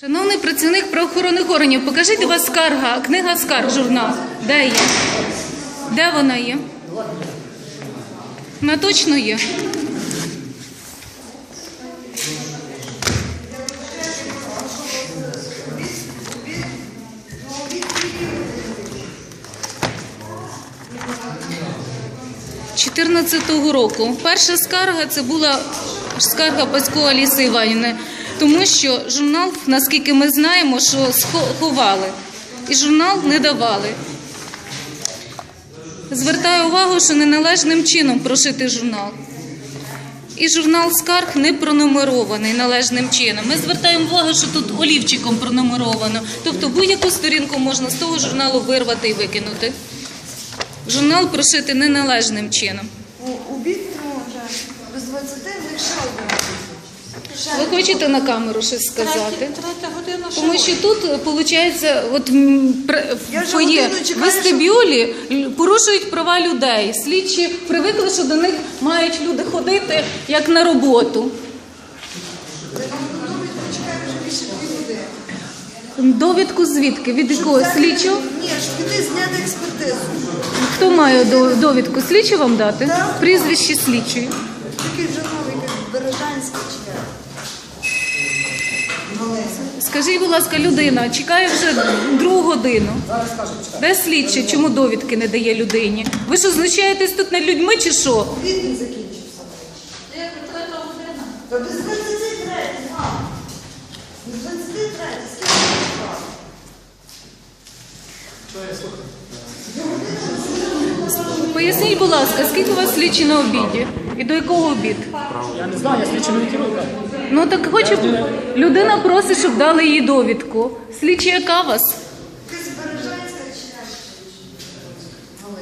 Шановний працівник правоохоронних органів, покажіть у вас скарга, книга скарг, журнал. Де є? Де вона є? Вона точно є. – 14-го року. Перша скарга це була скарга Пасько Аліси Іванівни, тому що журнал, наскільки ми знаємо, що ховали, і журнал не давали. Звертаю увагу, що неналежним чином прошитий журнал. І журнал скарг не пронумерований належним чином. Ми звертаємо увагу, що тут олівчиком пронумеровано. Тобто будь-яку сторінку можна з того журналу вирвати і викинути. Журнал прошитий неналежним чином. У, убит ну, вже без 20 вирішав. Ви хочете на камеру щось сказати? Третя година Тому що тут виходить, от Я в вже фоє годину чекаю, вестибюлі порушують права людей. Слідчі привикли, що до них мають люди ходити як на роботу. Довідку звідки? Від якого слідчого? Ні, щоб піти зняти експертизу. Хто має до- довідку? Слідчий вам дати? Прізвище слідчої. Такий вже новий, як Бережанський чи як. Скажіть, будь ласка, людина чекає вже другу годину. Де слідчий? Чому довідки не дає людині? Ви що, знущаєтесь тут над людьми чи що? Не закінчився. Та без 23, мам. Без 23, скільки часу? Поясніть, будь ласка, скільки у вас слідчі на обіді? І до якого обід? Я не знаю, я слідчий не керую. Ну так хочу. Людина просить, щоб дали їй довідку. Слідчі, яка вас?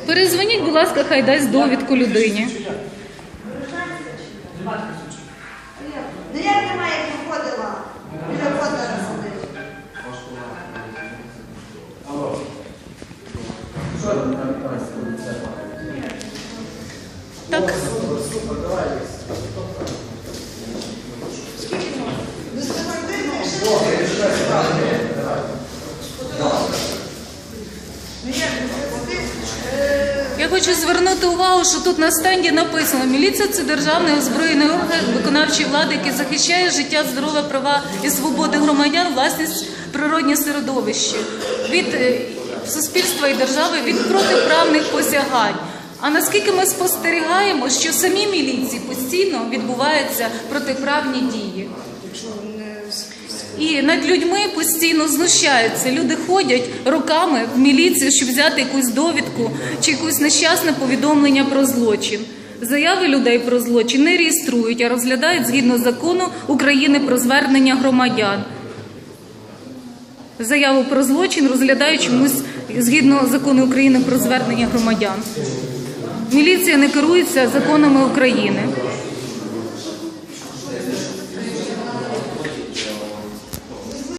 Перезвоніть, будь ласка, хай дасть довідку людині. Ну як немає, як виходила? Біля фотора сидить. Так. Без 23 Ну як без 20? Е, Я хочу звернути увагу, що тут на стенді написано: міліція це державний озброєний орган виконавчої влади, який захищає життя, здоров'я, права і свободи громадян, власність природнє середовище від е, суспільства і держави від протиправних посягань. А наскільки ми спостерігаємо, що в самій міліції постійно відбуваються протиправні дії. І над людьми постійно знущаються. Люди ходять роками в міліцію, щоб взяти якусь довідку чи якусь нещасне повідомлення про злочин. Заяви людей про злочин не реєструють, а розглядають згідно закону України про звернення громадян. Заяву про злочин розглядають чомусь згідно закону України про звернення громадян. Міліція не керується законами України.